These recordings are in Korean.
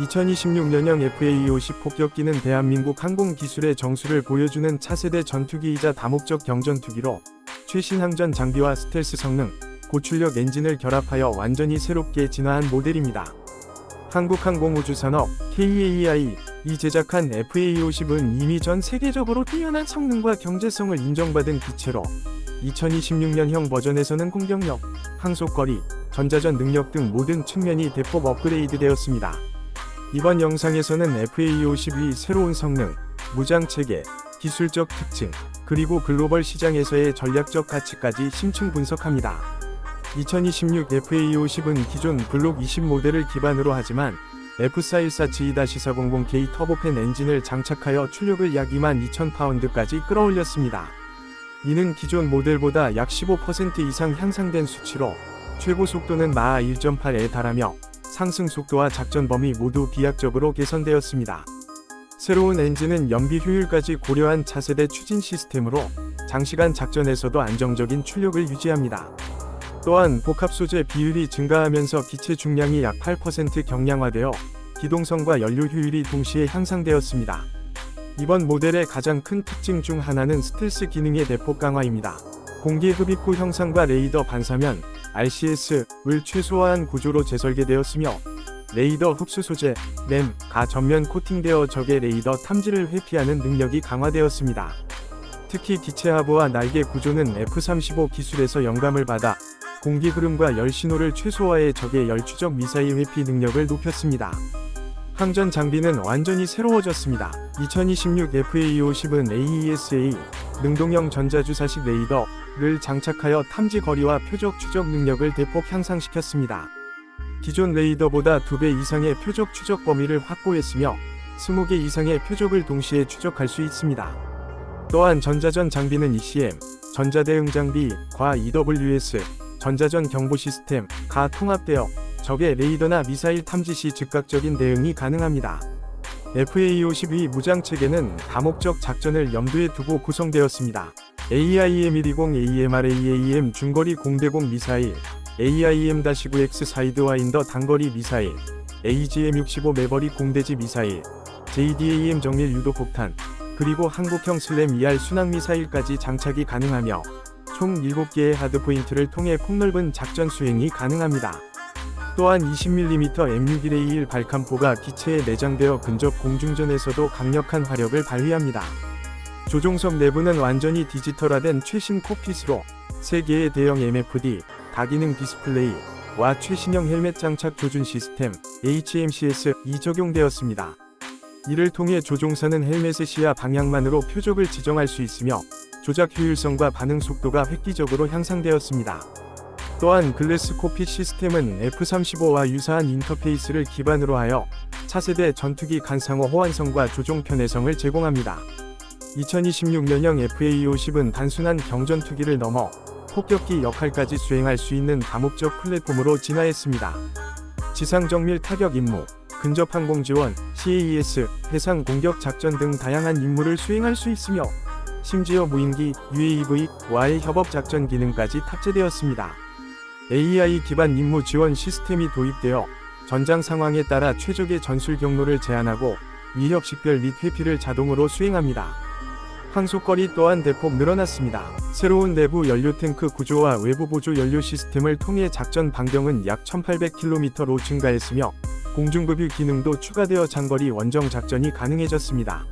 2026년형 FA-50 폭격기는 대한민국 항공 기술의 정수를 보여주는 차세대 전투기이자 다목적 경전투기로 최신 항전 장비와 스텔스 성능, 고출력 엔진을 결합하여 완전히 새롭게 진화한 모델입니다. 한국항공우주산업 KAI 이 제작한 FA-50은 이미 전 세계적으로 뛰어난 성능과 경제성을 인정받은 기체로 2026년형 버전에서는 공격력, 항속거리, 전자전 능력 등 모든 측면이 대폭 업그레이드되었습니다. 이번 영상에서는 FA-52 새로운 성능, 무장 체계, 기술적 특징, 그리고 글로벌 시장에서의 전략적 가치까지 심층 분석합니다. 2026 FA-50은 기존 블록 20 모델을 기반으로 하지만 F414G-400K 터보팬 엔진을 장착하여 출력을 약 22,000파운드까지 끌어올렸습니다. 이는 기존 모델보다 약 15% 이상 향상된 수치로 최고 속도는 마하 1.8에 달하며 상승 속도와 작전 범위 모두 비약적으로 개선되었습니다. 새로운 엔진은 연비 효율까지 고려한 차세대 추진 시스템으로 장시간 작전에서도 안정적인 출력을 유지합니다. 또한 복합 소재 비율이 증가하면서 기체 중량이 약 8% 경량화되어 기동성과 연료 효율이 동시에 향상되었습니다. 이번 모델의 가장 큰 특징 중 하나는 스텔스 기능의 대폭 강화입니다. 공기 흡입구 형상과 레이더 반사면 RCS을 최소화한 구조로 재설계되었으며 레이더 흡수 소재 램 가 전면 코팅되어 적의 레이더 탐지를 회피하는 능력이 강화되었습니다. 특히 기체 하부와 날개 구조는 F-35 기술에서 영감을 받아 공기 흐름과 열 신호를 최소화해 적의 열 추적 미사일 회피 능력을 높였습니다. 항전 장비는 완전히 새로워졌습니다. 2026 FA-50은 AESA 능동형 전자주사식 레이더를 장착하여 탐지 거리와 표적 추적 능력을 대폭 향상시켰습니다. 기존 레이더보다 2배 이상의 표적 추적 범위를 확보했으며 20개 이상의 표적을 동시에 추적할 수 있습니다. 또한 전자전 장비는 ECM, 전자대응 장비, 과 EWS, 전자전 경보 시스템, 가 통합되어 적의 레이더나 미사일 탐지 시 즉각적인 대응이 가능합니다. FA-52 무장 체계는 다목적 작전을 염두에 두고 구성되었습니다. AIM-120 AMRAAM 중거리 공대공 미사일, AIM-9X 사이드와인더 단거리 미사일, AGM-65 매버리 공대지 미사일, JDAM 정밀 유도 폭탄, 그리고 한국형 슬램 ER 순항 미사일까지 장착이 가능하며 총 7개의 하드포인트를 통해 폭넓은 작전 수행이 가능합니다. 또한 20mm M61A1 발칸포가 기체에 내장되어 근접 공중전에서도 강력한 화력을 발휘합니다. 조종석 내부는 완전히 디지털화된 최신 콕핏으로 3개의 대형 MFD, 다기능 디스플레이 와 최신형 헬멧 장착 조준 시스템 HMCS이 적용되었습니다. 이를 통해 조종사는 헬멧의 시야 방향만으로 표적을 지정할 수 있으며 조작 효율성과 반응 속도가 획기적으로 향상되었습니다. 또한 글래스 코핏 시스템은 F-35와 유사한 인터페이스를 기반으로 하여 차세대 전투기 간상호 호환성과 조종 편의성을 제공합니다. 2026년형 FA-50은 단순한 경전투기를 넘어 폭격기 역할까지 수행할 수 있는 다목적 플랫폼으로 진화했습니다. 지상 정밀 타격 임무, 근접 항공 지원, CAES, 해상 공격 작전 등 다양한 임무를 수행할 수 있으며 심지어 무인기, UAV와의 협업 작전 기능까지 탑재되었습니다. AI 기반 임무 지원 시스템이 도입되어 전장 상황에 따라 최적의 전술 경로를 제한하고 위협 식별 및 회피를 자동으로 수행합니다. 항속거리 또한 대폭 늘어났습니다. 새로운 내부 연료 탱크 구조와 외부 보조 연료 시스템을 통해 작전 반경은 약 1800km로 증가했으며 공중급유 기능도 추가되어 장거리 원정 작전이 가능해졌습니다.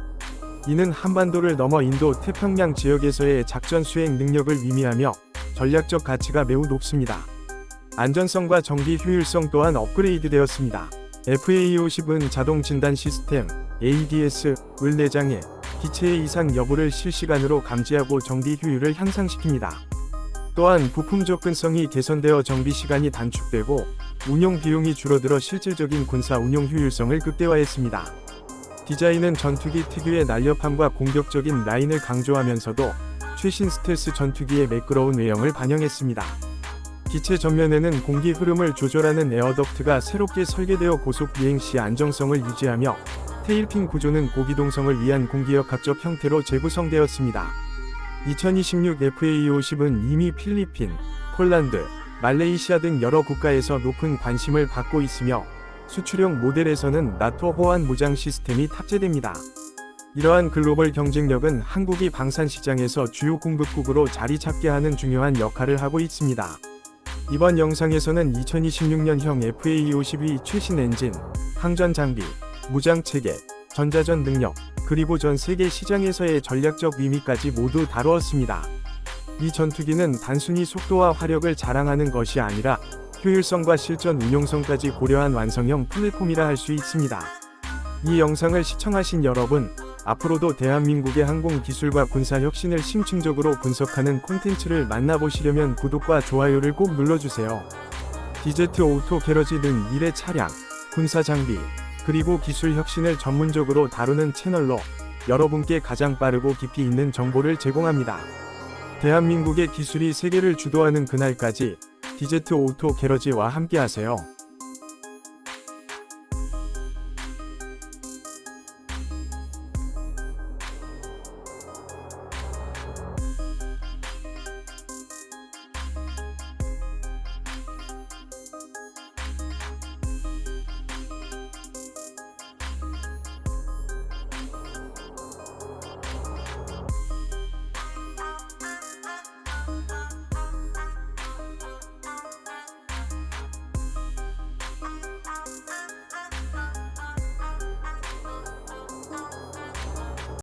이는 한반도를 넘어 인도 태평양 지역에서의 작전 수행 능력을 의미하며 전략적 가치가 매우 높습니다. 안전성과 정비 효율성 또한 업그레이드 되었습니다. FA-50은 자동 진단 시스템 ADS을 내장해 기체의 이상 여부를 실시간으로 감지하고 정비 효율을 향상시킵니다. 또한 부품 접근성이 개선되어 정비 시간이 단축되고 운용 비용이 줄어들어 실질적인 군사 운용 효율성을 극대화했습니다. 디자인은 전투기 특유의 날렵함과 공격적인 라인을 강조하면서도 최신 스텔스 전투기의 매끄러운 외형을 반영했습니다. 기체 전면에는 공기 흐름을 조절하는 에어덕트가 새롭게 설계되어 고속 비행 시 안정성을 유지하며 테일핀 구조는 고기동성을 위한 공기역학적 형태로 재구성되었습니다. 2026 FA-50은 이미 필리핀, 폴란드, 말레이시아 등 여러 국가에서 높은 관심을 받고 있으며 수출용 모델에서는 나토 호환 무장 시스템이 탑재됩니다. 이러한 글로벌 경쟁력은 한국이 방산 시장에서 주요 공급국으로 자리 잡게 하는 중요한 역할을 하고 있습니다. 이번 영상에서는 2026년형 FA52 최신 엔진, 항전 장비, 무장 체계, 전자전 능력, 그리고 전 세계 시장에서의 전략적 의미까지 모두 다루었습니다. 이 전투기는 단순히 속도와 화력을 자랑하는 것이 아니라 효율성과 실전 운용성까지 고려한 완성형 플랫폼이라 할 수 있습니다. 이 영상을 시청하신 여러분, 앞으로도 대한민국의 항공 기술과 군사 혁신을 심층적으로 분석하는 콘텐츠를 만나보시려면 구독과 좋아요를 꼭 눌러주세요. 디제트 오토 게러지 등 미래 차량, 군사 장비, 그리고 기술 혁신을 전문적으로 다루는 채널로 여러분께 가장 빠르고 깊이 있는 정보를 제공합니다. 대한민국의 기술이 세계를 주도하는 그날까지 디제트 오토 게러지와 함께하세요.